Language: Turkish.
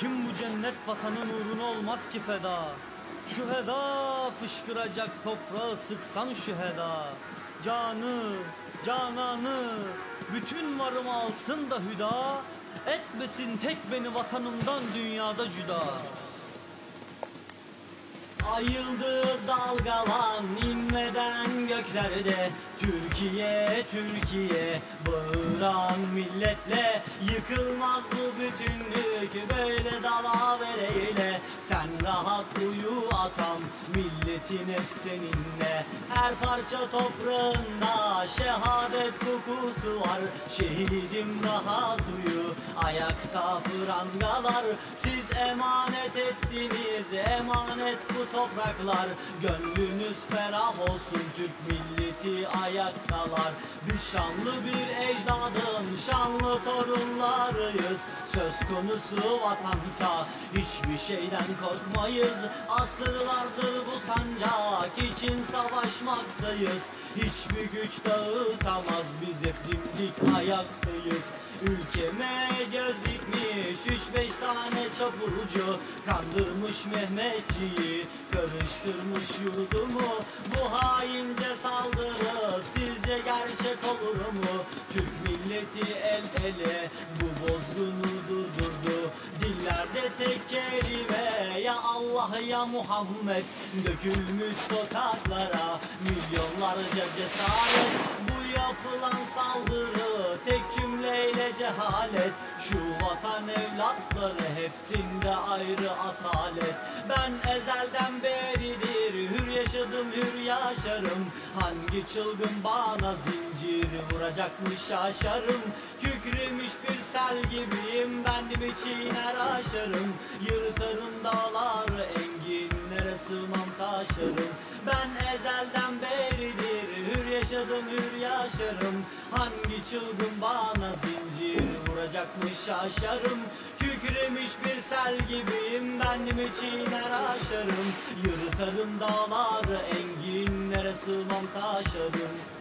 Kim bu cennet vatanın uğruna olmaz ki feda? Şu heda fışkıracak toprağı sıksan şu heda. Canı, cananı, bütün varımı alsın da hüda. Etmesin tek beni vatanımdan dünyada cüda Ay dalgalan inmeden göklerde. Türkiye, Türkiye. Bağıran milletle Yıkılmaz bu bütünlük. Böyle dalavereyle Sen rahat uyu atam milletin hep seninle. Her parça toprağında şehadet kokusu var. Şehidim rahat uyu ayakta prangalar Siz emanet ettiniz emanet bu topraklar. Gönlünüz ferah olsun Türk milleti ayaktalar. Biz şanlı bir ecdadın şanlı torunlarıyız Söz konusu vatansa hiçbir şeyden korkmayız. Asırlardır bu sancak için savaşmaktayız. Hiçbir güç dağıtamaz biz hep dimdik ayaktayız. Ülkeme göz dikmiş üç beş tane çapulcu Kandırmış Mehmetçiyi Karıştırmış yurdumu. Bu haince saldırı Sizce gerçek olur mu? Türk milleti ya Muhammed Dökülmüş sokaklara. Milyonlarca cesaret Bu yapılan saldırı. Tek cümleyle cehalet. Şu vatan evlatları hepsinde ayrı asalet. Ben ezelden yaşadım hür yaşarım Hangi çılgın bana zincir vuracakmış şaşarım Kükremiş bir sel gibiyim bendim çiğner aşarım. Yırtarım dağları enginlere sığmam taşarım. Ben ezelden beridir hür yaşadım hür yaşarım. Hangi çılgın bana zincir vuracakmış şaşarım Kükremiş bir sel gibiyim bendim çiğner aşarım. Yırtarım dağları enginlere sığmam taşarım